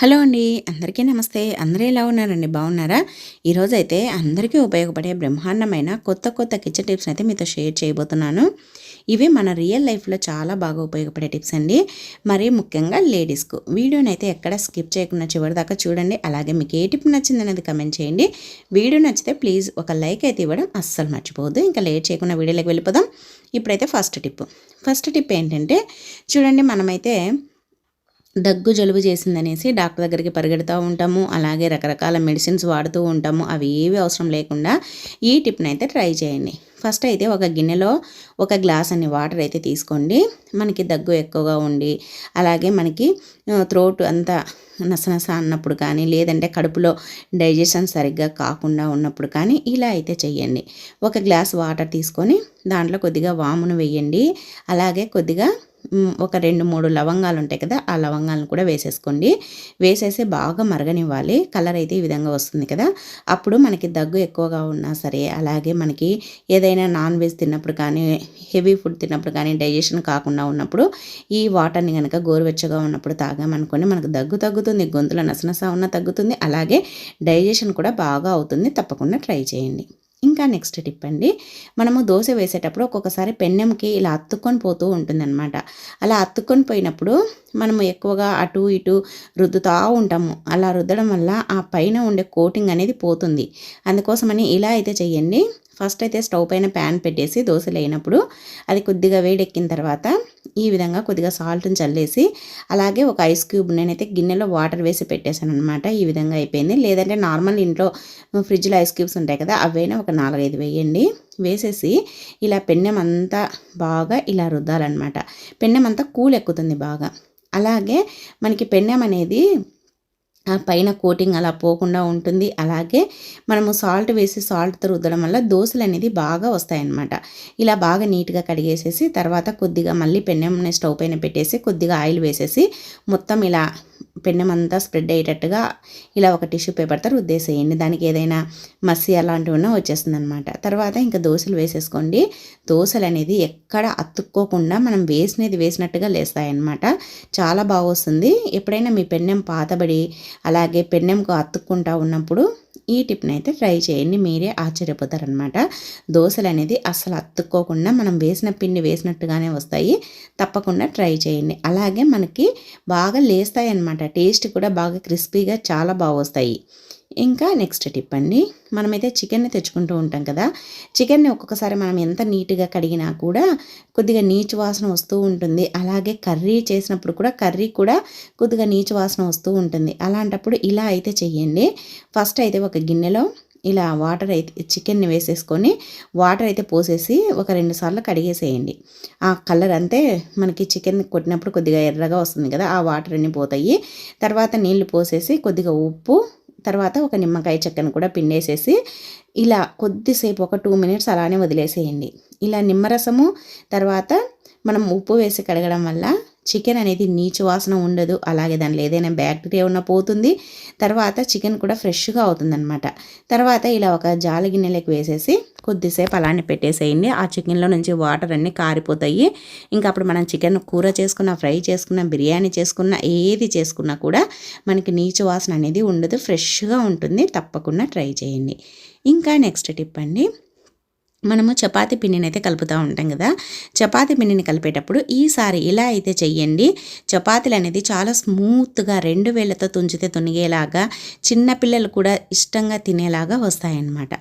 Hello అండి అందరికీ నమస్తే. అందరూ ఎలా ఉన్నారండి? బాగున్నారా? ఈరోజైతే అందరికీ ఉపయోగపడే బ్రహ్మాండమైన కొత్త కొత్త కిచెన్ టిప్స్ అయితే మీతో షేర్ చేయబోతున్నాను. ఇవి మన రియల్ లైఫ్లో చాలా బాగా ఉపయోగపడే టిప్స్ అండి. మరీ ముఖ్యంగా లేడీస్కు. వీడియోని అయితే ఎక్కడ స్కిప్ చేయకుండా చివరి దాకా చూడండి. అలాగే మీకు ఏ టిప్ నచ్చింది అనేది కమెంట్ చేయండి. వీడియో నచ్చితే ప్లీజ్ ఒక లైక్ అయితే ఇవ్వడం అస్సలు మర్చిపోవద్దు. ఇంకా లేట్ చేయకుండా వీడియోలోకి వెళ్ళిపోదాం. ఇప్పుడైతే ఫస్ట్ టిప్. ఫస్ట్ టిప్ ఏంటంటే చూడండి మనమైతే దగ్గు జలుబు చేసిందనేసి డాక్టర్ దగ్గరికి పరిగెడుతూ ఉంటాము. అలాగే రకరకాల మెడిసిన్స్ వాడుతూ ఉంటాము. అవి ఏవి అవసరం లేకుండా ఈ టిప్ని అయితే ట్రై చేయండి. ఫస్ట్ అయితే ఒక గిన్నెలో ఒక గ్లాస్ అన్ని వాటర్ అయితే తీసుకోండి. మనకి దగ్గు ఎక్కువగా ఉండి అలాగే మనకి త్రోట్ అంతా నసనస అన్నప్పుడు కానీ లేదంటే కడుపులో డైజెషన్ సరిగ్గా కాకుండా ఉన్నప్పుడు కానీ ఇలా అయితే చేయండి ఒక గ్లాస్ వాటర్ తీసుకొని దాంట్లో కొద్దిగా వామును వేయండి. అలాగే కొద్దిగా ఒక రెండు మూడు లవంగాలు ఉంటాయి కదా ఆ లవంగాలను కూడా వేసేసుకోండి. వేసేసి బాగా మరగనివ్వాలి. కలర్ అయితే ఈ విధంగా వస్తుంది కదా. అప్పుడు మనకి దగ్గు ఎక్కువగా ఉన్నా సరే అలాగే మనకి ఏదైనా నాన్ వెజ్ తిన్నప్పుడు కానీ హెవీ ఫుడ్ తిన్నప్పుడు కానీ డైజెషన్ కాకుండా ఉన్నప్పుడు ఈ వాటర్ని కనుక గోరువెచ్చగా ఉన్నప్పుడు తాగామనుకోండి మనకు దగ్గు తగ్గుతుంది గొంతులో నసనస ఉన్న తగ్గుతుంది అలాగే డైజెషన్ కూడా బాగా అవుతుంది. తప్పకుండా ట్రై చేయండి. ఇంకా నెక్స్ట్ టిప్ అండి. మనము దోశ వేసేటప్పుడు ఒక్కొక్కసారి పెన్నెంకి ఇలా అత్తుకొని పోతూ ఉంటుందన్నమాట. అలా అత్తుకొని పోయినప్పుడు మనము ఎక్కువగా అటు ఇటు రుద్దుతూ ఉంటాము. అలా రుద్దడం వల్ల ఆ పైన ఉండే కోటింగ్ అనేది పోతుంది. అందుకోసమని ఇలా అయితే చెయ్యండి. ఫస్ట్ అయితే స్టవ్ పైన ప్యాన్ పెట్టేసి దోశలు అయినప్పుడు అది కొద్దిగా వేడెక్కిన తర్వాత ఈ విధంగా కొద్దిగా సాల్ట్ని చల్లేసి అలాగే ఒక ఐస్ క్యూబ్ నేనైతే గిన్నెలో వాటర్ వేసి పెట్టేశాను అనమాట ఈ విధంగా అయిపోయింది. లేదంటే నార్మల్ ఇంట్లో ఫ్రిడ్జ్లో ఐస్ క్యూబ్స్ ఉంటాయి కదా అవైనా ఒక నాలుగైదు వేయండి. వేసేసి ఇలా పెన్నెం అంతా బాగా ఇలా రుద్దాలన్నమాట. పెన్నెం అంతా కూల్ ఎక్కుతుంది బాగా. అలాగే మనకి పెన్నెం అనేది పైన కోటింగ్ అలా పోకుండా ఉంటుంది. అలాగే మనము సాల్ట్ వేసి సాల్ట్తో రుద్దడం వల్ల దోశలు అనేది బాగా వస్తాయన్నమాట. ఇలా బాగా నీట్గా కడిగేసేసి తర్వాత కొద్దిగా మళ్ళీ పెన్నెంని స్టవ్ పైన పెట్టేసి కొద్దిగా ఆయిల్ వేసేసి మొత్తం ఇలా పెన్నెం అంతా స్ప్రెడ్ అయ్యేటట్టుగా ఇలా ఒక టిష్యూ పేపర్తో రుద్దేసేయండి. దానికి ఏదైనా మస్సి అలాంటివి ఉన్నా వచ్చేస్తుంది అనమాట తర్వాత ఇంకా దోశలు వేసేసుకోండి. దోశలు అనేది ఎక్కడ అతుక్కోకుండా మనం వేసినది వేసినట్టుగా లేస్తాయన్నమాట. చాలా బాగా వస్తుంది ఎప్పుడైనా మీ పెన్నెం పాతబడి అలాగే పెన్నెంకు అతుక్కుంటా ఉన్నప్పుడు ఈ టిప్ని అయితే ట్రై చేయండి. మీరే ఆశ్చర్యపోతారనమాట దోశలు అనేది అసలు అతుక్కోకుండా మనం వేసిన పిండి వేసినట్టుగానే వస్తాయి. తప్పకుండా ట్రై చేయండి. అలాగే మనకి బాగా లేస్తాయి అన్నమాట టేస్ట్ కూడా బాగా క్రిస్పీగా చాలా బాగా వస్తాయి. ఇంకా నెక్స్ట్ టిప్ అండి. మనమైతే చికెన్ని తెచ్చుకుంటూ ఉంటాం కదా. చికెన్ని ఒక్కొక్కసారి మనం ఎంత నీట్గా కడిగినా కూడా కొద్దిగా నీచు వాసన వస్తూ ఉంటుంది. అలాగే కర్రీ చేసినప్పుడు కూడా కర్రీ కూడా కొద్దిగా నీచు వాసన వస్తూ ఉంటుంది. అలాంటప్పుడు ఇలా అయితే చెయ్యండి. ఫస్ట్ అయితే ఒక గిన్నెలో ఇలా వాటర్ అయితే చికెన్ని వేసేసుకొని వాటర్ అయితే పోసేసి ఒక రెండు సార్లు కడిగేసేయండి. ఆ కలర్ అంతే మనకి చికెన్ కొట్టినప్పుడు కొద్దిగా ఎర్రగా వస్తుంది కదా ఆ వాటర్ అన్నీ పోతాయి. తర్వాత నీళ్ళు పోసేసి కొద్దిగా ఉప్పు తర్వాత ఒక నిమ్మకాయ చెక్కను కూడా పిండేసేసి ఇలా కొద్దిసేపు ఒక టూ మినిట్స్ అలానే వదిలేసేయండి. ఇలా నిమ్మరసము తర్వాత మనం ఉప్పు వేసి కడగడం వల్ల చికెన్ అనేది నీచు వాసన ఉండదు. అలాగే దానిలో ఏదైనా బ్యాక్టీరియా ఉన్న పోతుంది. తర్వాత చికెన్ కూడా ఫ్రెష్గా అవుతుందన్నమాట. తర్వాత ఇలా ఒక జాలి గిన్నెలోకి వేసేసి కొద్దిసేపు అలానే పెట్టేసేయండి. ఆ చికెన్లో నుంచి వాటర్ అన్నీ కారిపోతాయి. ఇంకా అప్పుడు మనం చికెన్ కూర చేసుకున్న ఫ్రై చేసుకున్న బిర్యానీ చేసుకున్న ఏది చేసుకున్నా కూడా మనకి నీచు వాసన అనేది ఉండదు. ఫ్రెష్గా ఉంటుంది. తప్పకుండా ట్రై చేయండి. ఇంకా నెక్స్ట్ టిప్ అండి. మనము చపాతీ పిండిని అయితే కలుపుతూ ఉంటాం కదా. చపాతీ పిండిని కలిపేటప్పుడు ఈసారి ఇలా అయితే చెయ్యండి. చపాతీలు అనేది చాలా స్మూత్గా రెండు వేళ్ళతో తుంచితే తునిగేలాగా చిన్నపిల్లలు కూడా ఇష్టంగా తినేలాగా వస్తాయన్నమాట.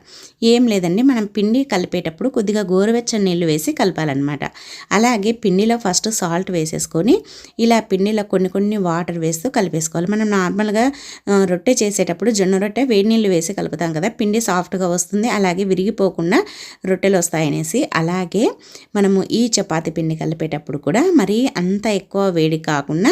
ఏం లేదండి మనం పిండి కలిపేటప్పుడు కొద్దిగా గోరువెచ్చని నీళ్ళు వేసి కలపాలన్నమాట. అలాగే పిండిలో ఫస్ట్ సాల్ట్ వేసేసుకొని ఇలా పిండిలో కొన్ని కొన్ని వాటర్ వేస్తూ కలిపేసుకోవాలి. మనం నార్మల్గా రొట్టె చేసేటప్పుడు జొన్న రొట్టె వేడి నీళ్ళు వేసి కలుపుతాం కదా. పిండి సాఫ్ట్గా వస్తుంది అలాగే విరిగిపోకుండా రొట్టెలు వస్తాయనేసి అలాగే మనము ఈ చపాతి పిండి కలిపేటప్పుడు కూడా మరీ అంత ఎక్కువ వేడి కాకుండా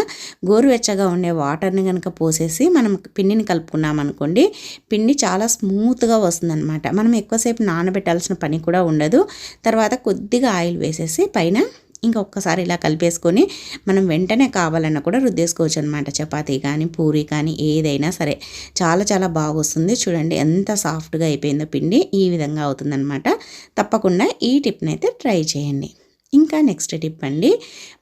గోరువెచ్చగా ఉండే వాటర్ని కనుక పోసేసి మనం పిండిని కలుపుకున్నాం అనుకోండి పిండి చాలా స్మూత్గా వస్తుందన్నమాట. మనం ఎక్కువసేపు నానబెట్టాల్సిన పని కూడా ఉండదు. తర్వాత కొద్దిగా ఆయిల్ వేసేసి పైన ఇంకా ఒక్కసారి ఇలా కలిపేసుకొని మనం వెంటనే కావాలన్నా కూడా రుద్దేసుకోవచ్చు అనమాట చపాతీ కానీ పూరి కానీ ఏదైనా సరే. చాలా చాలా బాగా వస్తుంది చూడండి ఎంత సాఫ్ట్గా అయిపోయిందో పిండి ఈ విధంగా అవుతుందనమాట తప్పకుండా ఈ టిప్ని అయితే ట్రై చేయండి. ఇంకా నెక్స్ట్ టిప్ అండి.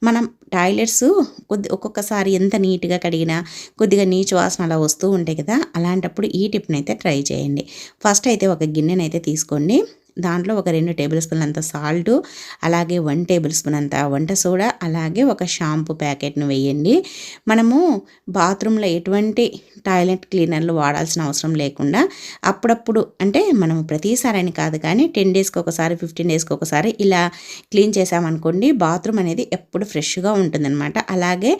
మనం టాయిలెట్స్ కొద్ది ఒక్కొక్కసారి ఎంత నీట్గా కడిగినా కొద్దిగా నీచు వాసన అలా వస్తూ ఉంటాయి కదా అలాంటప్పుడు ఈ టిప్ని అయితే ట్రై చేయండి. ఫస్ట్ అయితే ఒక గిన్నెనైతే తీసుకోండి. దాంట్లో ఒక రెండు టేబుల్ స్పూన్ అంత సాల్ట్ అలాగే వన్ టేబుల్ స్పూన్ అంత వంట సోడా అలాగే ఒక షాంపూ ప్యాకెట్ను వేయండి. మనము బాత్రూంలో ఎటువంటి టాయిలెట్ క్లీనర్లు వాడాల్సిన అవసరం లేకుండా అప్పుడప్పుడు అంటే మనం ప్రతిసారి అని కాదు కానీ టెన్ డేస్కి ఒకసారి ఫిఫ్టీన్ డేస్కి ఒకసారి ఇలా క్లీన్ చేసామనుకోండి బాత్రూమ్ అనేది ఎప్పుడు ఫ్రెష్గా ఉంటుందన్నమాట. అలాగే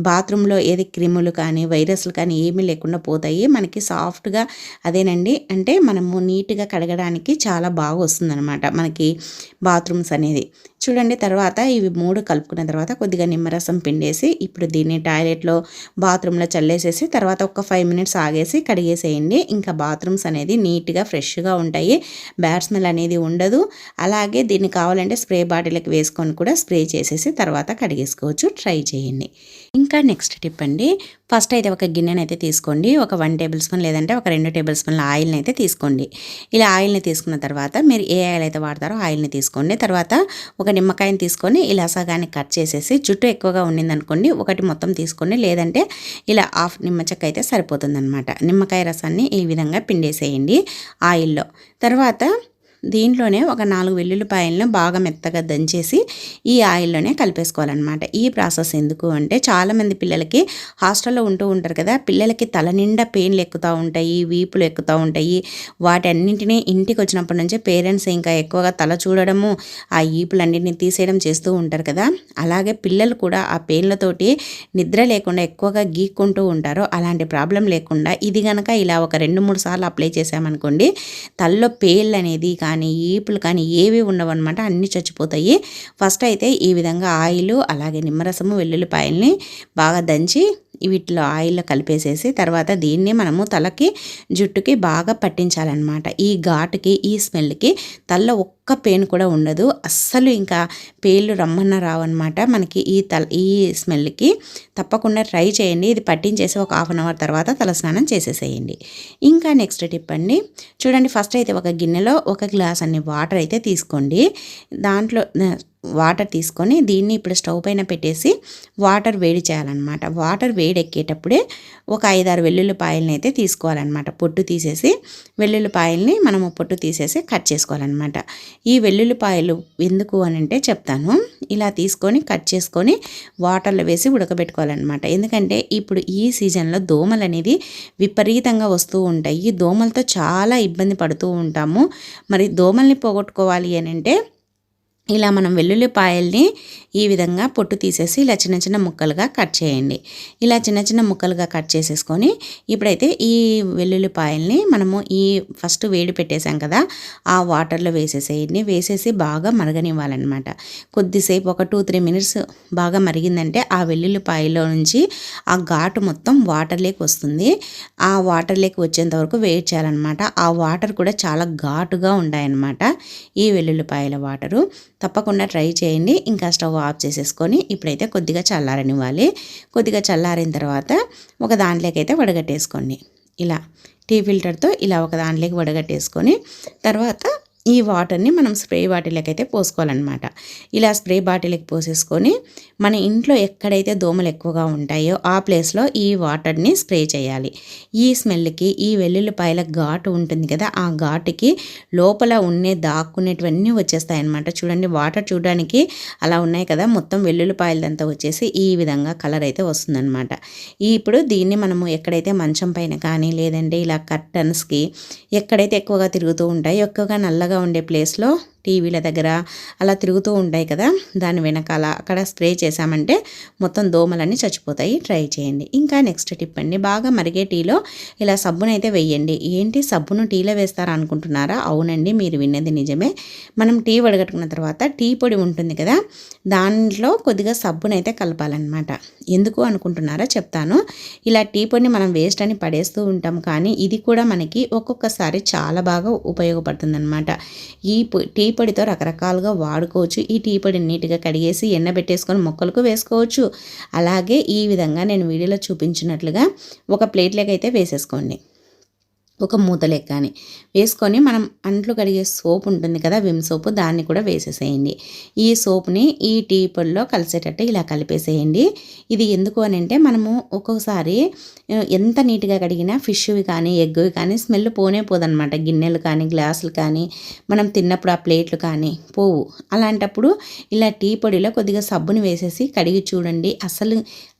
బాత్రూంలో ఏది క్రిములు కానీ వైరస్లు కానీ ఏమీ లేకుండా పోతాయి. మనకి సాఫ్ట్గా అదేనండి అంటే మనము నీట్గా కడగడానికి చాలా బాగా వస్తుందన్నమాట. మనకి బాత్రూమ్స్ అనేది. చూడండి తర్వాత ఇవి మూడు కలుపుకున్న తర్వాత కొద్దిగా నిమ్మరసం పిండేసి ఇప్పుడు దీన్ని టాయిలెట్లో బాత్రూంలో చల్లేసేసి తర్వాత ఒక ఫైవ్ మినిట్స్ ఆగేసి కడిగేసేయండి. ఇంకా బాత్రూమ్స్ అనేది నీట్గా ఫ్రెష్గా ఉంటాయి. బ్యాడ్ స్మెల్ అనేది ఉండదు. అలాగే దీన్ని కావాలంటే స్ప్రే బాటిల్కి వేసుకొని కూడా స్ప్రే చేసేసి తర్వాత కడిగేసుకోవచ్చు. ట్రై చేయండి. ఇంకా నెక్స్ట్ టిప్ అండి. ఫస్ట్ అయితే ఒక గిన్నెని అయితే తీసుకోండి. ఒక వన్ టేబుల్ స్పూన్ లేదంటే ఒక రెండు టేబుల్ స్పూన్ల ఆయిల్ని అయితే తీసుకోండి. ఇలా ఆయిల్ని తీసుకున్న తర్వాత మీరు ఏ ఆయిల్ అయితే వాడతారో ఆయిల్ని తీసుకోండి. తర్వాత ఒక ఒక నిమ్మకాయని తీసుకొని ఇలా సగాన్ని కట్ చేసేసి జుట్టు ఎక్కువగా ఉండిందనుకోండి ఒకటి మొత్తం తీసుకొని లేదంటే ఇలా హాఫ్ నిమ్మ చెక్క అయితే సరిపోతుందనమాట నిమ్మకాయ రసాన్ని ఈ విధంగా పిండేసేయండి ఆయిల్లో. తర్వాత దీంట్లోనే ఒక నాలుగు వెల్లుల్లిపాయలను బాగా మెత్తగా దంచేసి ఈ ఆయిల్లోనే కలిపేసుకోవాలన్నమాట. ఈ ప్రాసెస్ ఎందుకు అంటే చాలామంది పిల్లలకి హాస్టల్లో ఉంటూ ఉంటారు కదా పిల్లలకి తల నిండా పెయిన్లు ఎక్కుతూ ఉంటాయి వీపులు ఎక్కుతూ ఉంటాయి. వాటన్నింటినీ ఇంటికి వచ్చినప్పటి నుంచే పేరెంట్స్ ఇంకా ఎక్కువగా తల చూడడము ఆ ఈపులన్నింటినీ తీసేయడం చేస్తూ ఉంటారు కదా. అలాగే పిల్లలు కూడా ఆ పెయిన్లతోటి నిద్ర లేకుండా ఎక్కువగా గీక్కుంటూ ఉంటారు. అలాంటి ప్రాబ్లం లేకుండా ఇది కనుక ఇలా ఒక రెండు మూడు సార్లు అప్లై చేసామనుకోండి తల్లో పేళ్ళు అనేది కానీ ఈపులు కానీ ఏవి ఉండవన్నమాట. అన్నీ చచ్చిపోతాయి. ఫస్ట్ అయితే ఈ విధంగా ఆయిల్ అలాగే నిమ్మరసము వెల్లుల్లిపాయల్ని బాగా దంచి వీటిలో ఆయిల్లో కలిపేసేసి తర్వాత దీన్ని మనము తలకి జుట్టుకి బాగా పట్టించాలన్నమాట. ఈ ఘాటుకి ఈ స్మెల్కి తల్ల ఒక్క పెయిన్ కూడా ఉండదు. అస్సలు ఇంకా పేర్లు రమ్మన్న రావన్నమాట మనకి ఈ తల ఈ స్మెల్కి. తప్పకుండా ట్రై చేయండి. ఇది పట్టించేసి ఒక హాఫ్ అన్ అవర్ తర్వాత తలస్నానం చేసేసేయండి. ఇంకా నెక్స్ట్ టిప్ అండి. చూడండి ఫస్ట్ అయితే ఒక గిన్నెలో ఒక గ్లాస్ అన్ని వాటర్ అయితే తీసుకోండి. దాంట్లో వాటర్ తీసుకొని దీన్ని ఇప్పుడు స్టవ్ పైన పెట్టేసి వాటర్ వేడి చేయాలన్నమాట. వాటర్ వేడి ఎక్కేటప్పుడే ఒక ఐదారు వెల్లుల్లిపాయలని అయితే తీసుకోవాలన్నమాట. పొట్టు తీసేసి వెల్లుల్లిపాయల్ని మనము పొట్టు తీసేసి కట్ చేసుకోవాలన్నమాట. ఈ వెల్లుల్లిపాయలు ఎందుకు అని అంటే చెప్తాను. ఇలా తీసుకొని కట్ చేసుకొని వాటర్లో వేసి ఉడకబెట్టుకోవాలన్నమాట. ఎందుకంటే ఇప్పుడు ఈ సీజన్లో దోమలు అనేది విపరీతంగా వస్తూ ఉంటాయి. ఈ దోమలతో చాలా ఇబ్బంది పడుతూ ఉంటాము. మరి దోమల్ని పోగొట్టుకోవాలి అని అంటే ఇలా మనం వెల్లుల్లిపాయల్ని ఈ విధంగా పొట్టు తీసేసి ఇలా చిన్న చిన్న ముక్కలుగా కట్ చేయండి. ఇలా చిన్న చిన్న ముక్కలుగా కట్ చేసేసుకొని ఇప్పుడైతే ఈ వెల్లుల్లిపాయల్ని మనము ఈ ఫస్ట్ వేడి పెట్టేసాం కదా ఆ వాటర్లో వేసేసేయండి. వేసేసి బాగా మరగనివ్వాలన్నమాట. కొద్దిసేపు ఒక టూ త్రీ మినిట్స్ బాగా మరిగిందంటే ఆ వెల్లుల్లిపాయలో నుంచి ఆ ఘాటు మొత్తం వాటర్లోకి వస్తుంది. ఆ వాటర్లోకి వచ్చేంత వరకు వెయిట్ చేయాలన్నమాట. ఆ వాటర్ కూడా చాలా ఘాటుగా ఉంటాయన్నమాట ఈ వెల్లుల్లిపాయల వాటరు. తప్పకుండా ట్రై చేయండి. ఇంకా స్టవ్ ఆఫ్ చేసేసుకొని ఇప్పుడైతే కొద్దిగా చల్లారనివ్వాలి. కొద్దిగా చల్లారిన తర్వాత ఒక దాంట్లోకి అయితే వడగట్టేసుకోండి. ఇలా టీ ఫిల్టర్తో ఇలా ఒక దాంట్లోకి వడగట్టేసుకొని తర్వాత ఈ వాటర్ని మనం స్ప్రే బాటిల్కి అయితే పోసుకోవాలన్నమాట. ఇలా స్ప్రే బాటిల్కి పోసేసుకొని మన ఇంట్లో ఎక్కడైతే దోమలు ఎక్కువగా ఉంటాయో ఆ ప్లేస్లో ఈ వాటర్ని స్ప్రే చేయాలి. ఈ స్మెల్కి ఈ వెల్లుల్లిపాయల ఘాటు ఉంటుంది కదా ఆ ఘాటుకి లోపల ఉండే దాక్కునేటివన్నీ వచ్చేస్తాయన్నమాట. చూడండి వాటర్ చూడడానికి అలా ఉన్నాయి కదా మొత్తం వెల్లుల్లిపాయలదంతా వచ్చేసి ఈ విధంగా కలర్ అయితే వస్తుందన్నమాట. ఇప్పుడు దీన్ని మనము ఎక్కడైతే మంచం పైన కానీ లేదంటే ఇలా కర్టన్స్కి ఎక్కడైతే ఎక్కువగా తిరుగుతూ ఉంటాయో ఎక్కువగా నల్లగా ఉండే ప్లేస్లో టీవీల దగ్గర అలా తిరుగుతూ ఉంటాయి కదా దాని వెనకాల అక్కడ స్ప్రే చేసామంటే మొత్తం దోమలన్నీ చచ్చిపోతాయి. ట్రై చేయండి. ఇంకా నెక్స్ట్ టిప్ అండి బాగా మరిగే టీలో ఇలా సబ్బునైతే వేయండి. ఏంటి సబ్బును టీలో వేస్తారా అనుకుంటున్నారా? అవునండి మీరు విన్నది నిజమే. మనం టీ వడగట్టుకున్న తర్వాత టీ పొడి ఉంటుంది కదా దాంట్లో కొద్దిగా సబ్బునైతే కలపాలన్నమాట. ఎందుకు అనుకుంటున్నారా చెప్తాను. ఇలా టీ పొడిని మనం వేస్ట్ అని పడేస్తూ ఉంటాం కానీ ఇది కూడా మనకి ఒక్కొక్కసారి చాలా బాగా ఉపయోగపడుతుందన్నమాట. ఈ టీ టీ పొడితో రకరకాలుగా వాడుకోవచ్చు. ఈ టీ పొడిని నీట్గా కడిగేసి ఎండబెట్టేసుకొని మొక్కలకు వేసుకోవచ్చు. అలాగే ఈ విధంగా నేను వీడియోలో చూపించినట్లుగా ఒక ప్లేట్లోకి అయితే వేసేసుకోండి. ఒక మూత లెక్క అని వేసుకొని మనం అంట్లు కడిగే సోప్ ఉంటుంది కదా విమ్ సోపు దాన్ని కూడా వేసేసేయండి. ఈ సోప్ని ఈ టీ పొడిలో కలిసేటట్టు ఇలా కలిపేసేయండి. ఇది ఎందుకు అని అంటే మనము ఒక్కొక్కసారి ఎంత నీట్గా కడిగినా ఫిష్వి కానీ ఎగ్వి కానీ స్మెల్ పోనే పోదనమాట గిన్నెలు కానీ గ్లాసులు కానీ మనం తిన్నప్పుడు ఆ ప్లేట్లు కానీ పోవు. అలాంటప్పుడు ఇలా టీ పొడిలో కొద్దిగా సబ్బుని వేసేసి కడిగి చూడండి. అసలు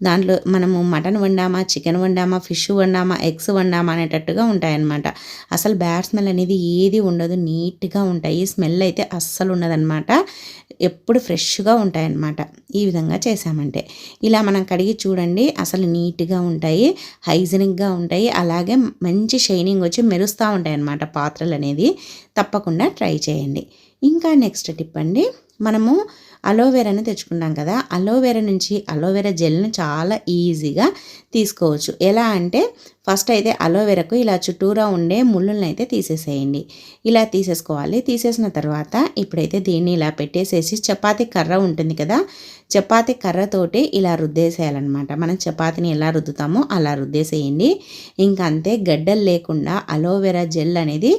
దాంట్లో మనము మటన్ వండామా చికెన్ వండామా ఫిష్ వండామా ఎగ్స్ వండామా అనేటట్టుగా ఉంటాయన్నమాట. అనమాట అసలు బ్యాడ్ స్మెల్ అనేది ఏది ఉండదు నీట్గా ఉంటాయి. స్మెల్ అయితే అస్సలు ఉండదన్నమాట. ఎప్పుడు ఫ్రెష్గా ఉంటాయన్నమాట. ఈ విధంగా చేసామంటే ఇలా మనం కడిగి చూడండి అసలు నీట్గా ఉంటాయి హైజనిక్గా ఉంటాయి అలాగే మంచి షైనింగ్ వచ్చి మెరుస్తూ ఉంటాయి అన్నమాట పాత్రలు అనేది. తప్పకుండా ట్రై చేయండి. ఇంకా నెక్స్ట్ టిప్ అండి మనము అలోవెరాని తెచ్చుకున్నాం కదా అలోవెరా నుంచి అలోవెరా జెల్ని చాలా ఈజీగా తీసుకోవచ్చు. ఎలా అంటే ఫస్ట్ అయితే అలోవెరకు ఇలా చుట్టూరా ఉండే ముళ్ళులను అయితే తీసేసేయండి. ఇలా తీసేసుకోవాలి. తీసేసిన తర్వాత ఇప్పుడైతే దీన్ని ఇలా పెట్టేసేసి చపాతీ కర్ర ఉంటుంది కదా చపాతి కర్రతోటి ఇలా రుద్దేసేయాలన్నమాట. మనం చపాతీని ఎలా రుద్దుతామో అలా రుద్దేసేయండి. ఇంకా అంతే గడ్డలు లేకుండా అలోవెరా జెల్ అనేది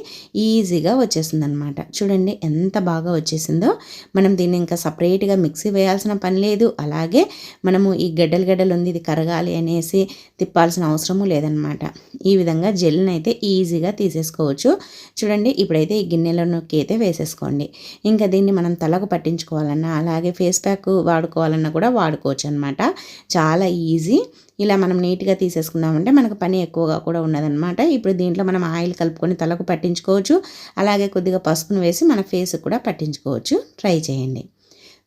ఈజీగా వచ్చేస్తుంది అనమాట చూడండి ఎంత బాగా వచ్చేసిందో. మనం దీన్ని ఇంకా సపరేట్గా మిక్సీ వేయాల్సిన పని లేదు. అలాగే మనము ఈ గడ్డలు గడ్డలు ఉంది ఇది కరగాలి అనేసి తిప్పాల్సిన అవసరము లేదనమాట ఈ విధంగా జెల్ని అయితే ఈజీగా తీసేసుకోవచ్చు. చూడండి ఇప్పుడైతే ఈ గిన్నెలోకి అయితే వేసేసుకోండి. ఇంకా దీన్ని మనం తలకు పట్టించుకోవాలన్నా అలాగే ఫేస్ ప్యాక్ వాడుకోవాలన్నా కూడా వాడుకోవచ్చు అనమాట. చాలా ఈజీ. ఇలా మనం నీట్గా తీసేసుకున్నామంటే మనకు పని ఎక్కువగా కూడా ఉన్నదనమాట. ఇప్పుడు దీంట్లో మనం ఆయిల్ కలుపుకొని తలకు పట్టించుకోవచ్చు. అలాగే కొద్దిగా పసుపును వేసి మన ఫేస్ కూడా పట్టించుకోవచ్చు. ట్రై చేయండి.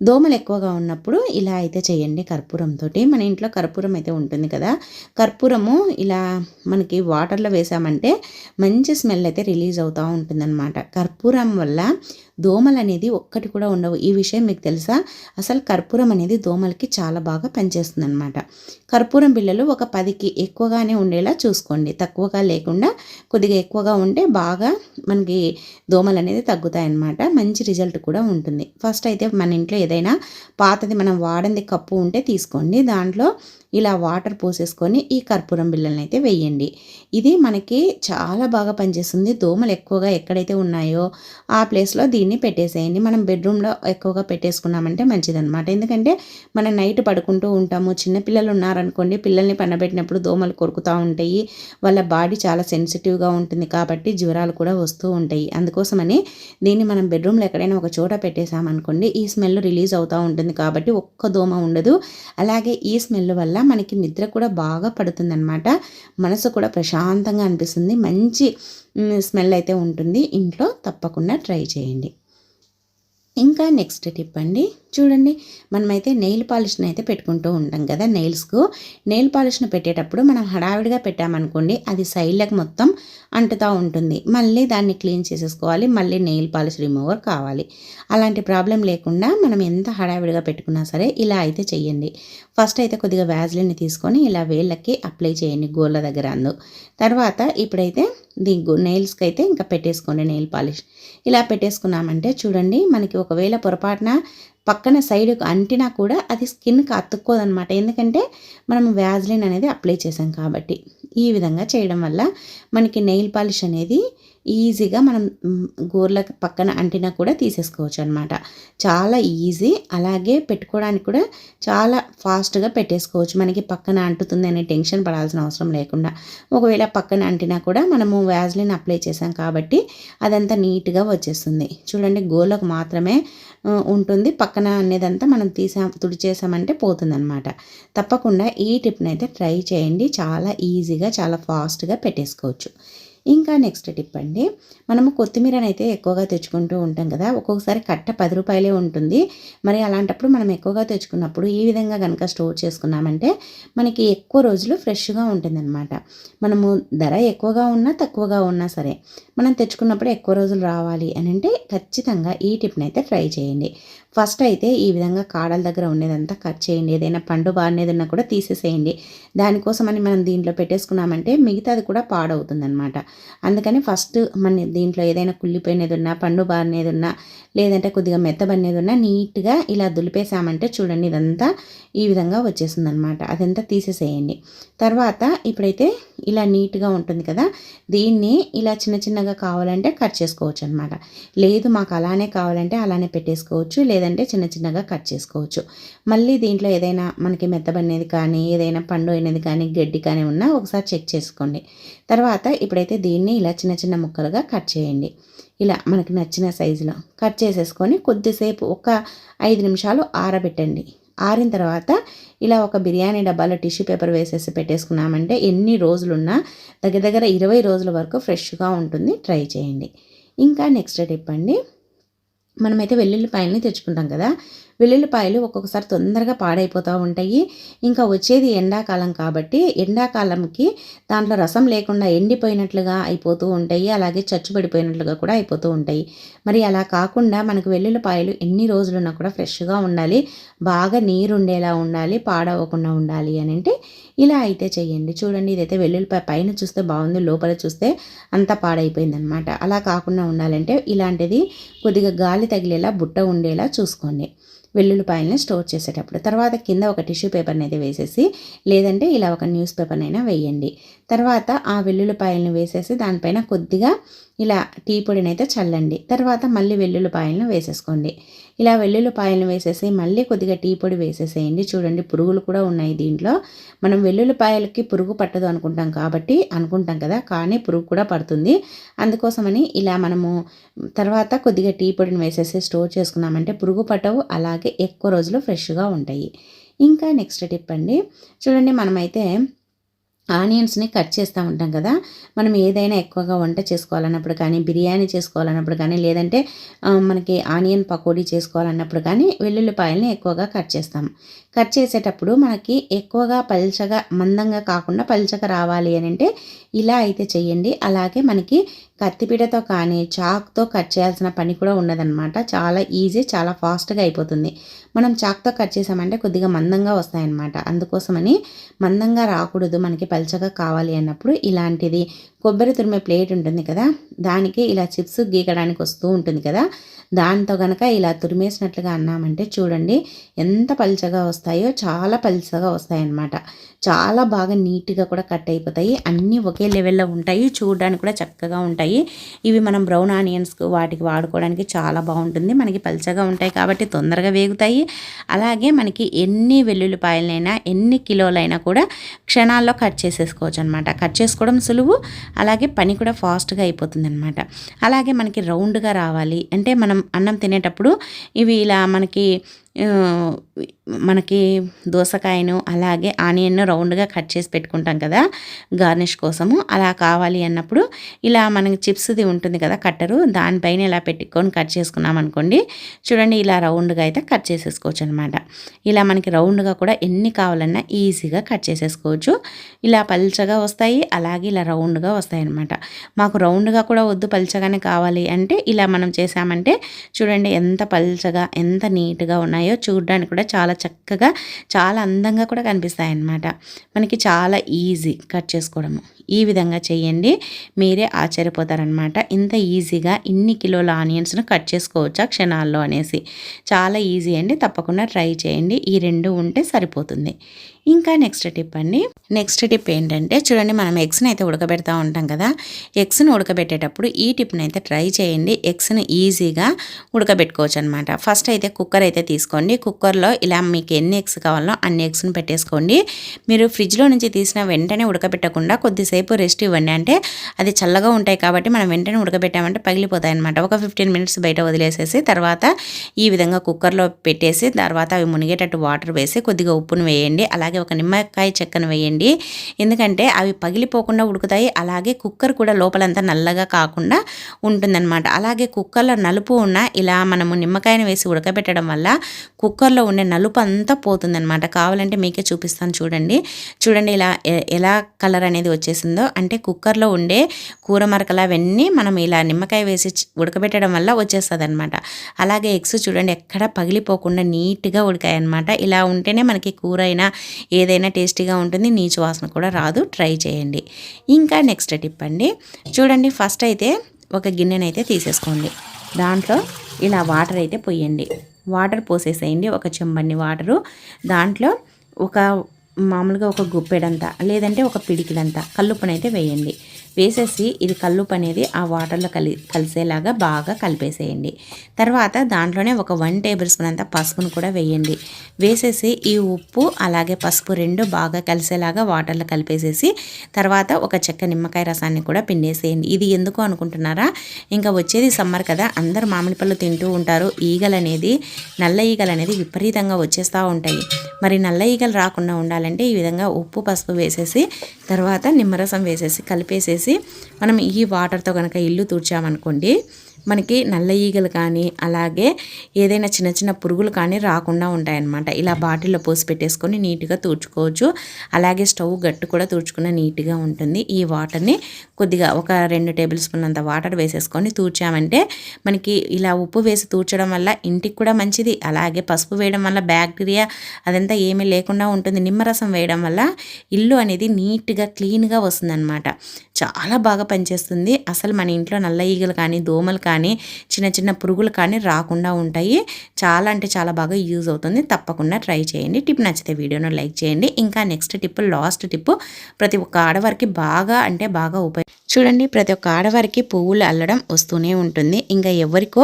దోమలు ఎక్కువగా ఉన్నప్పుడు ఇలా అయితే చేయండి. కర్పూరంతో మన ఇంట్లో కర్పూరం అయితే ఉంటుంది కదా. కర్పూరము ఇలా మనకి వాటర్లో వేసామంటే మంచి స్మెల్ అయితే రిలీజ్ అవుతూ ఉంటుందన్నమాట. కర్పూరం వల్ల దోమలు అనేది ఒక్కటి కూడా ఉండవు. ఈ విషయం మీకు తెలుసా? అసలు కర్పూరం అనేది దోమలకి చాలా బాగా పనిచేస్తుంది అనమాట కర్పూరం బిళ్ళలు ఒక పదికి ఎక్కువగానే ఉండేలా చూసుకోండి. తక్కువగా లేకుండా కొద్దిగా ఎక్కువగా ఉంటే బాగా మనకి దోమలు అనేది తగ్గుతాయి అన్నమాట మంచి రిజల్ట్ కూడా ఉంటుంది. ఫస్ట్ అయితే మన ఇంట్లో ఏదైనా పాతది మనం వాడింది కప్పు ఉంటే తీసుకోండి. దాంట్లో ఇలా వాటర్ పోసేసుకొని ఈ కర్పూరం బిళ్ళలను అయితే వేయండి. ఇది మనకి చాలా బాగా పనిచేస్తుంది. దోమలు ఎక్కువగా ఎక్కడైతే ఉన్నాయో ఆ ప్లేస్లో దీన్ని పెట్టేసేయండి. మనం బెడ్రూమ్లో ఎక్కువగా పెట్టేసుకున్నామంటే మంచిదన్నమాట. ఎందుకంటే మనం నైట్ పడుకుంటూ ఉంటాము. చిన్నపిల్లలు ఉన్నారనుకోండి పిల్లల్ని పండబెట్టినప్పుడు దోమలు కొరుకుతూ ఉంటాయి. వాళ్ళ బాడీ చాలా సెన్సిటివ్గా ఉంటుంది కాబట్టి జ్వరాలు కూడా వస్తూ ఉంటాయి. అందుకోసమని దీన్ని మనం బెడ్రూమ్లో ఎక్కడైనా ఒక చోట పెట్టేసామనుకోండి ఈ స్మెల్ రిలీజ్ అవుతూ ఉంటుంది కాబట్టి ఒక్క దోమ ఉండదు. అలాగే ఈ స్మెల్ వల్ల మనకి నిద్ర కూడా బాగా పడుతుందన్నమాట. మనసు కూడా ప్రశాంతంగా అనిపిస్తుంది. మంచి స్మెల్ అయితే ఉంటుంది. ఇంట్లో తప్పకుండా ట్రై చేయండి. ఇంకా నెక్స్ట్ టిప్ అండి. చూడండి మనమైతే నెయిల్ పాలిష్ని అయితే పెట్టుకుంటూ ఉంటాం కదా నెయిల్స్కు నెయిల్ పాలిష్ని పెట్టేటప్పుడు మనం హడావిడిగా పెట్టామనుకోండి అది సైడ్లకు మొత్తం అంటుతూ ఉంటుంది. మళ్ళీ దాన్ని క్లీన్ చేసేసుకోవాలి మళ్ళీ నెయిల్ పాలిష్ రిమూవర్ కావాలి. అలాంటి ప్రాబ్లం లేకుండా మనం ఎంత హడావిడిగా పెట్టుకున్నా సరే ఇలా అయితే చేయండి ఫస్ట్ అయితే కొద్దిగా వ్యాజ్లిన్ని తీసుకొని ఇలా వేళ్ళకి అప్లై చేయండి గోళ్ళ దగ్గర అందు. తర్వాత ఇప్పుడైతే దీ నెయిల్స్కి అయితే ఇంకా పెట్టేసుకోండి నెయిల్ పాలిష్ ఇలా పెట్టేసుకున్నామంటే చూడండి మనకి ఒకవేళ పొరపాటున పక్కన సైడ్కు అంటినా కూడా అది స్కిన్కి అతుక్కోదనమాట ఎందుకంటే మనం వ్యాజ్లిన్ అనేది అప్లై చేసాం కాబట్టి. ఈ విధంగా చేయడం వల్ల మనకి నెయిల్ పాలిష్ అనేది ఈజీగా మనం గోర్ల పక్కన అంటినా కూడా తీసేసుకోవచ్చు అనమాట చాలా ఈజీ అలాగే పెట్టుకోవడానికి కూడా చాలా ఫాస్ట్గా పెట్టేసుకోవచ్చు. మనకి పక్కన అంటుతుంది అనే టెన్షన్ పడాల్సిన అవసరం లేకుండా. ఒకవేళ పక్కన అంటినా కూడా మనము వ్యాజ్లిన్ అప్లై చేసాం కాబట్టి అదంతా నీట్గా వచ్చేస్తుంది. చూడండి గోర్లకు మాత్రమే ఉంటుంది. పక్కన అనేదంతా మనం తీసాం తుడిచేసామంటే పోతుందనమాట తప్పకుండా ఈ టిప్ని అయితే ట్రై చేయండి. చాలా ఈజీగా చాలా ఫాస్ట్గా పెట్టేసుకోవచ్చు. ఇంకా నెక్స్ట్ టిప్ అండి. మనము కొత్తిమీరని అయితే ఎక్కువగా తెచ్చుకుంటూ ఉంటాం కదా ఒక్కొక్కసారి కట్ట పది రూపాయలే ఉంటుంది. మరి అలాంటప్పుడు మనం ఎక్కువగా తెచ్చుకున్నప్పుడు ఈ విధంగా కనుక స్టోర్ చేసుకున్నామంటే మనకి ఎక్కువ రోజులు ఫ్రెష్గా ఉంటుందన్నమాట. మనము ధర ఎక్కువగా ఉన్నా తక్కువగా ఉన్నా సరే మనం తెచ్చుకున్నప్పుడు ఎక్కువ రోజులు రావాలి అని అంటే ఖచ్చితంగా ఈ టిప్ని అయితే ట్రై చేయండి. ఫస్ట్ అయితే ఈ విధంగా కాడల దగ్గర ఉండేదంతా కట్ చేయండి. ఏదైనా పండు బాగానేదన్నా కూడా తీసేసేయండి. దానికోసమని మనం దీంట్లో పెట్టేసుకున్నామంటే మిగతాది కూడా పాడవుతుంది అనమాట అందుకని ఫస్ట్ మన దీంట్లో ఏదైనా కుళ్ళిపోయినది ఉన్నా పండు బారినది ఉన్నా లేదంటే కొద్దిగా మెత్తబడినది ఉన్నా నీట్గా ఇలా దులిపేసామంటే చూడండి ఇదంతా ఈ విధంగా వచ్చేసిందనమాట అనమాట అదంతా తీసేసేయండి. తర్వాత ఇప్పుడైతే ఇలా నీట్గా ఉంటుంది కదా దీన్ని ఇలా చిన్న చిన్నగా కావాలంటే కట్ చేసుకోవచ్చు అనమాట లేదు మాకు అలానే కావాలంటే అలానే పెట్టేసుకోవచ్చు లేదంటే చిన్న చిన్నగా కట్ చేసుకోవచ్చు. మళ్ళీ దీంట్లో ఏదైనా మనకి మెత్తబడినది కానీ ఏదైనా పండు అయినది కానీ గడ్డి కానీ ఉన్నా ఒకసారి చెక్ చేసుకోండి. తర్వాత ఇప్పుడైతే దీన్ని ఇలా చిన్న చిన్న ముక్కలుగా కట్ చేయండి. ఇలా మనకి నచ్చిన సైజులో కట్ చేసేసుకొని కొద్దిసేపు ఒక ఐదు నిమిషాలు ఆరబెట్టండి. ఆరిన తర్వాత ఇలా ఒక బిర్యానీ డబ్బాలో టిష్యూ పేపర్ వేసేసి పెట్టేసుకున్నామంటే ఎన్ని రోజులున్నా దగ్గర దగ్గర ఇరవై రోజుల వరకు ఫ్రెష్గా ఉంటుంది. ట్రై చేయండి. ఇంకా నెక్స్ట్ టిప్ అండి. మనమైతే వెల్లుల్లిపాయలని తెచ్చుకుంటాం కదా. వెల్లుల్లిపాయలు ఒక్కొక్కసారి తొందరగా పాడైపోతూ ఉంటాయి. ఇంకా వచ్చేది ఎండాకాలం కాబట్టి ఎండాకాలంకి దాంట్లో రసం లేకుండా ఎండిపోయినట్లుగా అయిపోతూ ఉంటాయి. అలాగే చచ్చుబడిపోయినట్లుగా కూడా అయిపోతూ ఉంటాయి. మరి అలా కాకుండా మనకు వెల్లుల్లిపాయలు ఎన్ని రోజులున్నా కూడా ఫ్రెష్గా ఉండాలి. బాగా నీరు ఉండేలా. ఉండాలి పాడవకుండా ఉండాలి అని అంటే ఇలా అయితే చేయండి. చూడండి ఇదైతే వెల్లుల్లిపాయ పైన చూస్తే బాగుంది లోపల చూస్తే అంతా పాడైపోయింది అనమాట అలా కాకుండా ఉండాలంటే ఇలాంటిది కొద్దిగా గాలి తగిలేలా బుట్ట ఉండేలా చూసుకోండి. వెల్లుల్లిపాయలని స్టోర్ చేసేటప్పుడు. తర్వాత కింద ఒక టిష్యూ పేపర్ని అయితే వేసేసి లేదంటే ఇలా ఒక న్యూస్ పేపర్నైనా వేయండి. తర్వాత ఆ వెల్లుల్లిపాయలను వేసేసి దానిపైన కొద్దిగా ఇలా టీ పొడిని అయితే చల్లండి. తర్వాత మళ్ళీ వెల్లుల్లిపాయలను వేసేసుకోండి. ఇలా వెల్లుల్లిపాయలను వేసేసి మళ్ళీ కొద్దిగా టీ పొడి వేసేసేయండి. చూడండి పురుగులు కూడా ఉన్నాయి దీంట్లో. మనం వెల్లుల్లిపాయలకి పురుగు పట్టదు అనుకుంటాం కాబట్టి అనుకుంటాం కదా కానీ పురుగు కూడా పడుతుంది. అందుకోసమని ఇలా మనము తర్వాత కొద్దిగా టీ పొడిని వేసేసి స్టోర్ చేసుకున్నామంటే పురుగు పట్టవు అలాగే ఎక్కువ రోజులు ఫ్రెష్గా ఉంటాయి. ఇంకా నెక్స్ట్ టిప్ అండి. చూడండి మనమైతే ఆనియన్స్ని కట్ చేస్తూ ఉంటాం కదా. మనం ఏదైనా ఎక్కువగా వంట చేసుకోవాలన్నప్పుడు కానీ బిర్యానీ చేసుకోవాలన్నప్పుడు కానీ లేదంటే మనకి ఆనియన్ పకోడీ చేసుకోవాలన్నప్పుడు కానీ వెల్లుల్లిపాయలని ఎక్కువగా కట్ చేస్తాం. కట్ చేసేటప్పుడు మనకి ఎక్కువగా పల్చగా మందంగా కాకుండా పల్చగా రావాలి అని అంటే ఇలా అయితే చేయండి. అలాగే మనకి కత్తిపీటతో కానీ చాక్తో కట్ చేయాల్సిన పని కూడా ఉండదన్నమాట. చాలా ఈజీ చాలా ఫాస్ట్గా అయిపోతుంది. మనం చాక్తో కట్ చేసామంటే కొద్దిగా మందంగా వస్తాయన్నమాట. అందుకోసమని మందంగా రాకూడదు మనకి పలచగా కావాలి అన్నప్పుడు ఇలాంటిది. కొబ్బరి తురిమే ప్లేట్ ఉంటుంది కదా దానికి ఇలా చిప్స్ గీకడానికి వస్తూ ఉంటుంది కదా దాంతో కనుక ఇలా తురిమేసినట్లుగా అన్నామంటే చూడండి ఎంత పలుచగా వస్తాయో చాలా పలుచగా వస్తాయన్నమాట. చాలా బాగా నీట్గా కూడా కట్ అయిపోతాయి. అన్నీ ఒకే లెవెల్లో ఉంటాయి. చూడడానికి కూడా చక్కగా ఉంటాయి. ఇవి మనం బ్రౌన్ ఆనియన్స్ వాటికి వాడుకోవడానికి చాలా బాగుంటుంది. మనకి పలచగా ఉంటాయి కాబట్టి తొందరగా వేగుతాయి. అలాగే మనకి ఎన్ని వెల్లుల్లిపాయలైనా ఎన్ని కిలోలైనా కూడా క్షణాల్లో కట్ చేసేసుకోవచ్చు అనమాట కట్ చేసుకోవడం సులువు. అలాగే పని కూడా ఫాస్ట్గా అయిపోతుంది అనమాట అలాగే మనకి రౌండ్గా రావాలి. అంటే మనం అన్నం తినేటప్పుడు ఇవి ఇలా మనకి మనకి దోసకాయను అలాగే ఆనియన్ను రౌండ్గా కట్ చేసి పెట్టుకుంటాం కదా గార్నిష్ కోసము. అలా కావాలి అన్నప్పుడు ఇలా మనకి చిప్స్ది ఉంటుంది కదా కట్టరు దానిపైన ఇలా పెట్టుకొని కట్ చేసుకున్నాం అనుకోండి చూడండి ఇలా రౌండ్గా అయితే కట్ చేసేసుకోవచ్చు అనమాట ఇలా మనకి రౌండ్గా కూడా ఎన్ని కావాలన్నా ఈజీగా కట్ చేసేసుకోవచ్చు. ఇలా పల్చగా వస్తాయి అలాగే ఇలా రౌండ్గా వస్తాయి అనమాట మాకు రౌండ్గా కూడా వద్దు పల్చగానే కావాలి అంటే ఇలా మనం చేసామంటే చూడండి ఎంత పల్చగా ఎంత నీట్గా ఉన్నాయి చూడడానికి కూడా చాలా చాలా చక్కగా చాలా అందంగా కూడా కనిపిస్తాయి అన్నమాట మనకి చాలా ఈజీ కట్ చేసుకోవడము. ఈ విధంగా చేయండి. మీరే ఆశ్చర్యపోతారనమాట ఇంత ఈజీగా ఇన్ని కిలోల ఆనియన్స్ను కట్ చేసుకోవచ్చా క్షణాల్లో అనేసి. చాలా ఈజీ అండి. తప్పకుండా ట్రై చేయండి. ఈ రెండు ఉంటే సరిపోతుంది. ఇంకా నెక్స్ట్ టిప్ అండి. నెక్స్ట్ టిప్ ఏంటంటే చూడండి మనం ఎగ్స్ని అయితే ఉడకబెడతా ఉంటాం కదా. ఎగ్స్ని ఉడకబెట్టేటప్పుడు ఈ టిప్ని అయితే ట్రై చేయండి. ఎగ్స్ని ఈజీగా ఉడకబెట్టుకోవచ్చు అనమాట ఫస్ట్ అయితే కుక్కర్ అయితే తీసుకోండి. కుక్కర్లో ఇలా మీకు ఎన్ని ఎగ్స్ కావాలో అన్ని ఎగ్స్ని పెట్టేసుకోండి. మీరు ఫ్రిడ్జ్లో నుంచి తీసిన వెంటనే ఉడకబెట్టకుండా కొద్దిసేపు సేపు రెస్ట్ ఇవ్వండి అంటే అది చల్లగా ఉంటాయి కాబట్టి మనం వెంటనే ఉడకబెట్టామంటే పగిలిపోతాయి అనమాట ఒక ఫిఫ్టీన్ మినిట్స్ బయట వదిలేసేసి తర్వాత ఈ విధంగా కుక్కర్లో పెట్టేసి తర్వాత అవి మునిగేటట్టు వాటర్ వేసి కొద్దిగా ఉప్పును వేయండి. అలాగే ఒక నిమ్మకాయ చెక్కను వేయండి. ఎందుకంటే అవి పగిలిపోకుండా ఉడుకుతాయి. అలాగే కుక్కర్ కూడా లోపలంతా నల్లగా కాకుండా ఉంటుందన్నమాట. అలాగే కుక్కర్లో నలుపు ఉన్న ఇలా మనము నిమ్మకాయను వేసి ఉడకబెట్టడం వల్ల కుక్కర్లో ఉండే నలుపు అంతా పోతుందన్నమాట. కావాలంటే మీకే చూపిస్తాను చూడండి. చూడండి ఇలా ఎలా కలర్ అనేది వచ్చేసి వచ్చేసిందో అంటే కుక్కర్లో ఉండే కూర మరకలు అవన్నీ మనం ఇలా నిమ్మకాయ వేసి ఉడకబెట్టడం వల్ల వచ్చేస్తుంది అనమాట అలాగే ఎగ్స్ చూడండి ఎక్కడ పగిలిపోకుండా నీట్గా ఉడికాయి అనమాట ఇలా ఉంటేనే మనకి కూర అయినా ఏదైనా టేస్టీగా ఉంటుంది నీచు వాసన కూడా రాదు. ట్రై చేయండి. ఇంకా నెక్స్ట్ టిప్ అండి. చూడండి ఫస్ట్ అయితే ఒక గిన్నెనైతే తీసేసుకోండి. దాంట్లో ఇలా వాటర్ అయితే పోయండి. వాటర్ పోసేసేయండి ఒక చెంబన్ని వాటరు. దాంట్లో ఒక మామూలుగా ఒక గుప్పెడంతా లేదంటే ఒక పిడికిలంతా. కల్లుప్పునైతే వేయండి. వేసేసి ఇది కల్లుపు అనేది ఆ వాటర్లో కలి కలిసేలాగా బాగా కలిపేసేయండి. తర్వాత దాంట్లోనే ఒక వన్ టేబుల్ స్పూన్ అంత పసుపును కూడా వేయండి. వేసేసి ఈ ఉప్పు అలాగే పసుపు రెండు బాగా కలిసేలాగా వాటర్లో కలిపేసేసి తర్వాత ఒక చెక్క నిమ్మకాయ రసాన్ని కూడా పిండేసేయండి. ఇది ఎందుకు అనుకుంటున్నారా? ఇంకా వచ్చేది సమ్మర్ కదా అందరు మామిడి పళ్ళు తింటూ ఉంటారు. ఈగలు అనేది నల్ల ఈగలు అనేది విపరీతంగా వచ్చేస్తూ ఉంటాయి. మరి నల్ల ఈగలు రాకుండా ఉండాలంటే ఈ విధంగా ఉప్పు పసుపు వేసేసి తర్వాత నిమ్మరసం వేసేసి కలిపేసేసి మనం ఈ వాటర్తో కనుక ఇల్లు తుడిచామనుకోండి మనకి నల్ల ఈగలు కానీ అలాగే ఏదైనా చిన్న చిన్న పురుగులు కానీ రాకుండా ఉంటాయన్నమాట. ఇలా బాటిల్లో పోసి పెట్టేసుకొని నీట్గా తుడుచుకోవచ్చు. అలాగే స్టవ్ గట్టు కూడా తుడుచుకున్న నీట్గా ఉంటుంది. ఈ వాటర్ని కొద్దిగా ఒక రెండు టేబుల్ స్పూన్ అంత వాటర్ వేసేసుకొని తూర్చామంటే మనకి ఇలా ఉప్పు వేసి తూర్చడం వల్ల ఇంటికి కూడా మంచిది. అలాగే పసుపు వేయడం వల్ల బ్యాక్టీరియా అదంతా ఏమీ లేకుండా ఉంటుంది. నిమ్మరసం వేయడం వల్ల ఇల్లు అనేది నీట్గా క్లీన్గా వస్తుందన్నమాట. చాలా బాగా పనిచేస్తుంది. అసలు మన ఇంట్లో నల్ల ఈగలు కానీ దోమలు కానీ చిన్న చిన్న పురుగులు కానీ రాకుండా ఉంటాయి. చాలా అంటే చాలా బాగా యూజ్ అవుతుంది. తప్పకుండా ట్రై చేయండి. టిప్ నచ్చితే వీడియోను లైక్ చేయండి. ఇంకా నెక్స్ట్ టిప్ లాస్ట్ టిప్. ప్రతి ఒక్క ఆడవారికి బాగా అంటే బాగా ఉపయోగ చూడండి ప్రతి ఒక్క ఆడవారికి పువ్వులు అల్లడం వస్తూనే ఉంటుంది. ఇంకా ఎవరికో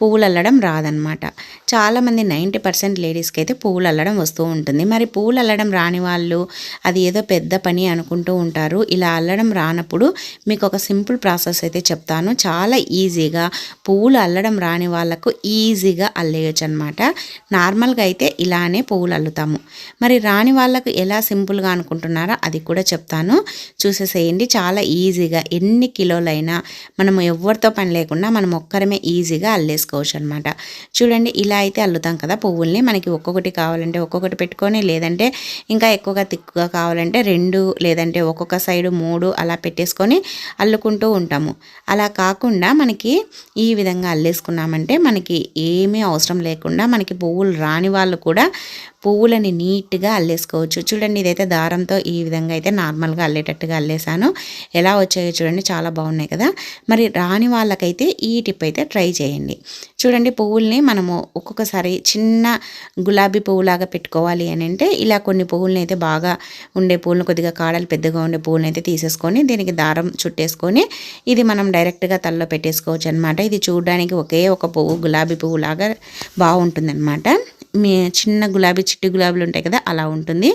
పువ్వులు అల్లడం రాదనమాట చాలామంది నైంటీ పర్సెంట్ లేడీస్కి అయితే పువ్వులు అల్లడం వస్తూ ఉంటుంది. మరి పువ్వులు అల్లడం రాని వాళ్ళు అది ఏదో పెద్ద పని అనుకుంటూ ఉంటారు. ఇలా అల్లడం రానప్పుడు మీకు ఒక సింపుల్ ప్రాసెస్ అయితే చెప్తాను. చాలా ఈజీగా పువ్వులు అల్లడం రాని వాళ్ళకు ఈజీగా అల్లేయచ్చు అనమాట నార్మల్గా అయితే ఇలానే పువ్వులు అల్లుతాము. మరి రాని వాళ్ళకు ఎలా సింపుల్గా అనుకుంటున్నారో అది కూడా చెప్తాను. చూసేసేయండి చాలా ఈజీగా ఎన్ని కిలోలైనా మనము ఎవరితో పని లేకుండా మనం ఒక్కరమే ఈజీగా అల్లేసుకోవచ్చు అనమాట చూడండి ఇలా అయితే అల్లుతాం కదా పువ్వుల్ని. మనకి ఒక్కొక్కటి కావాలంటే ఒక్కొక్కటి పెట్టుకొని లేదంటే ఇంకా ఎక్కువగా తిక్కుగా కావాలంటే రెండు లేదంటే ఒక్కొక్క సైడు మూడు అలా పెట్టేసుకొని అల్లుకుంటూ ఉంటాము. అలా కాకుండా మనకి ఈ విధంగా అల్లేసుకున్నామంటే మనకి ఏమీ అవసరం లేకుండా మనకి పువ్వులు రాని వాళ్ళు కూడా పువ్వులని నీట్గా అల్లేసుకోవచ్చు. చూడండి ఇదైతే దారంతో ఈ విధంగా అయితే నార్మల్గా అల్లేటట్టుగా అల్లేసాను. ఎలా వచ్చాయో చూడండి చాలా బాగున్నాయి కదా. మరి రాని వాళ్ళకైతే ఈ టిప్ అయితే ట్రై చేయండి. చూడండి పువ్వుల్ని మనము ఒక్కొక్కసారి చిన్న గులాబీ పువ్వులాగా పెట్టుకోవాలి అని అంటే ఇలా కొన్ని పువ్వులని అయితే బాగా ఉండే పువ్వులను కొద్దిగా కాడలు పెద్దగా ఉండే పువ్వులను అయితే తీసేసుకొని దీనికి దారం చుట్టేసుకొని ఇది మనం డైరెక్ట్గా తలలో పెట్టేసుకోవచ్చు అనమాట ఇది చూడడానికి ఒకే ఒక పువ్వు గులాబీ పువ్వులాగా బాగుంటుంది అనమాట మీ చిన్న గులాబీ చిట్టి గులాబీలు ఉంటాయి కదా అలా ఉంటుంది.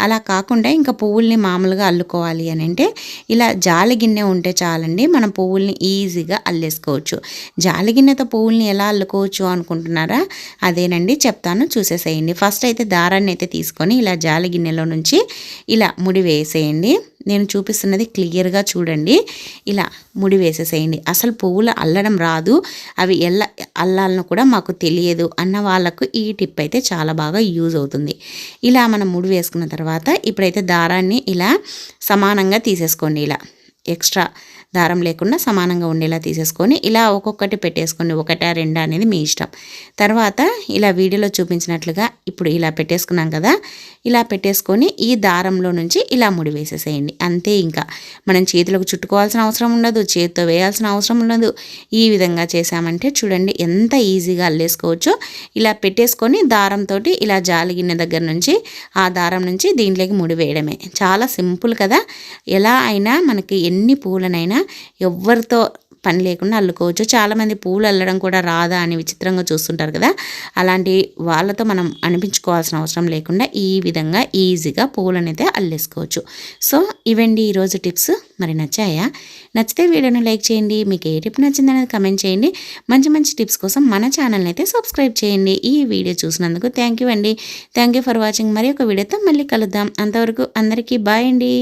అలా కాకుండా ఇంకా పువ్వుల్ని మామూలుగా అల్లుకోవాలి అని అంటే ఇలా జాలి గిన్నె ఉంటే చాలండి మనం పువ్వుల్ని ఈజీగా అల్లేసుకోవచ్చు. జాలి గిన్నెతో పువ్వుల్ని ఎలా అల్లుకోవచ్చు అనుకుంటున్నారా? అదేనండి చెప్తాను చూసేసేయండి. ఫస్ట్ అయితే దారాన్ని అయితే తీసుకొని ఇలా జాలి గిన్నెలో నుంచి ఇలా ముడి వేసేయండి. నేను చూపిస్తున్నది క్లియర్గా చూడండి. ఇలా ముడి వేసేసేయండి. అసలు పువ్వులు అల్లడం రాదు. అవి ఎల్ల అల్లాలను కూడా మాకు తెలియదు అన్న వాళ్ళకు ఈ టిప్ అయితే చాలా బాగా యూజ్ అవుతుంది. ఇలా మనం ముడి వేసుకున్న తర్వాత ఇప్పుడైతే దారాన్ని ఇలా సమానంగా తీసేసుకోండి ఇలా. ఎక్స్ట్రా దారం లేకుండా సమానంగా ఉండేలా తీసేసుకొని ఇలా ఒక్కొక్కటి పెట్టేసుకోండి. ఒకటా రెండా అనేది మీ ఇష్టం. తర్వాత ఇలా వీడియోలో చూపించినట్లుగా ఇప్పుడు ఇలా పెట్టేసుకున్నాం కదా ఇలా పెట్టేసుకొని ఈ దారంలో నుంచి ఇలా ముడి వేసేసేయండి. అంతే ఇంకా. మనం చేతులకు చుట్టుకోవాల్సిన అవసరం ఉండదు చేతితో వేయాల్సిన అవసరం ఉండదు. ఈ విధంగా చేసామంటే చూడండి ఎంత ఈజీగా అల్లేసుకోవచ్చు. ఇలా పెట్టేసుకొని దారంతో ఇలా జాలిగిన దగ్గర నుంచి ఆ దారం నుంచి దీంట్లోకి ముడి వేయడమే. చాలా సింపుల్ కదా. ఎలా అయినా మనకి ఎన్ని పూలనైనా ఎవరితో పని లేకుండా అల్లుకోవచ్చు. చాలామంది పూలు అల్లడం కూడా రాదా అని విచిత్రంగా చూస్తుంటారు కదా. అలాంటి వాళ్ళతో మనం అనిపించుకోవాల్సిన అవసరం లేకుండా ఈ విధంగా ఈజీగా పూలను అయితే అల్లేసుకోవచ్చు. సో ఇవండి ఈరోజు టిప్స్. మరి నచ్చాయా? నచ్చితే వీడియోని లైక్ చేయండి. మీకు ఏ టిప్ నచ్చిందనేది కమెంట్ చేయండి. మంచి మంచి టిప్స్ కోసం మన ఛానల్ని అయితే సబ్స్క్రైబ్ చేయండి. ఈ వీడియో చూసినందుకు థ్యాంక్ యూ అండి. Thank you for watching. మరి ఒక వీడియోతో మళ్ళీ కలుద్దాం. అంతవరకు అందరికీ బాయ్ అండి.